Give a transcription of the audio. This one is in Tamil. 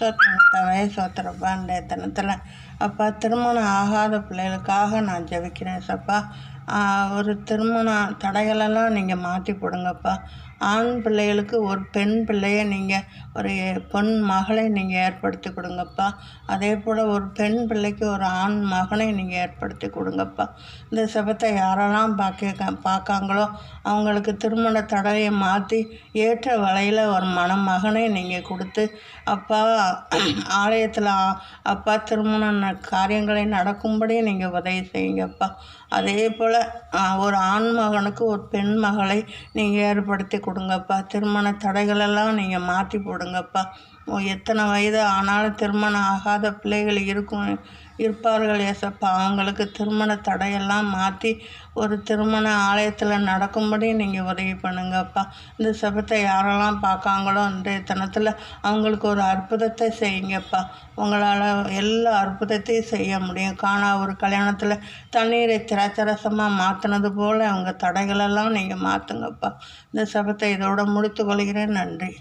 சோத்திரத்தவே சோத்திரப்பா இந்த தினத்தில் அப்பா திருமணம் ஆகாத பிள்ளைகளுக்காக நான் ஜெபிக்கிறேன் சப்பா. ஒரு திருமண தடைகளெல்லாம் நீங்கள் மாற்றி போடுங்கப்பா. ஆண் பிள்ளைகளுக்கு ஒரு பெண் பிள்ளையை நீங்கள் ஒரு பொன் மகளை நீங்கள் ஏற்படுத்தி கொடுங்கப்பா. அதே போல் ஒரு பெண் பிள்ளைக்கு ஒரு ஆண் மகனை நீங்கள் ஏற்படுத்தி கொடுங்கப்பா. இந்த செபத்தை யாரெல்லாம் பார்க்க பார்க்காங்களோ அவங்களுக்கு திருமண தடையை மாற்றி ஏற்ற வலையில் ஒரு மணமகனை நீங்கள் கொடுத்து அப்பா ஆலயத்தில் அப்பா திருமணம் காரியங்களை நடக்கும்படி நீங்கள் உதவி செய்யுங்கப்பா. அதே போல் ஒரு ஆண் மகனுக்கு ஒரு பெண் மகளை நீங்கள் ஏற்படுத்தி கொடுங்கப்பா. திருமண தடைகளெல்லாம் நீங்கள் மாற்றி போடுங்கப்பா. எத்தனை வயது ஆனாலும் திருமணம் ஆகாத பிள்ளைகள் இருக்கும் இருப்பார்கள் ஏசப்பா. அவங்களுக்கு திருமண தடையெல்லாம் மாற்றி ஒரு திருமண ஆலயத்தில் நடக்கும்படி நீங்கள் உதவி பண்ணுங்கப்பா. இந்த சபத்தை யாரெல்லாம் பார்க்காங்களோ அந்த தினத்தில் அவங்களுக்கு ஒரு அற்புதத்தை செய்யுங்கப்பா. உங்களால் எல்லா அற்புதத்தையும் செய்ய முடியும். காணா ஒரு கல்யாணத்தில் தண்ணீரை திராட்சரசமாக மாற்றினது போல் அவங்க தடைகளெல்லாம் நீங்கள் மாற்றுங்கப்பா இந்த சபத்தை இதோட முடித்து கொள்கிறேன். நன்றி.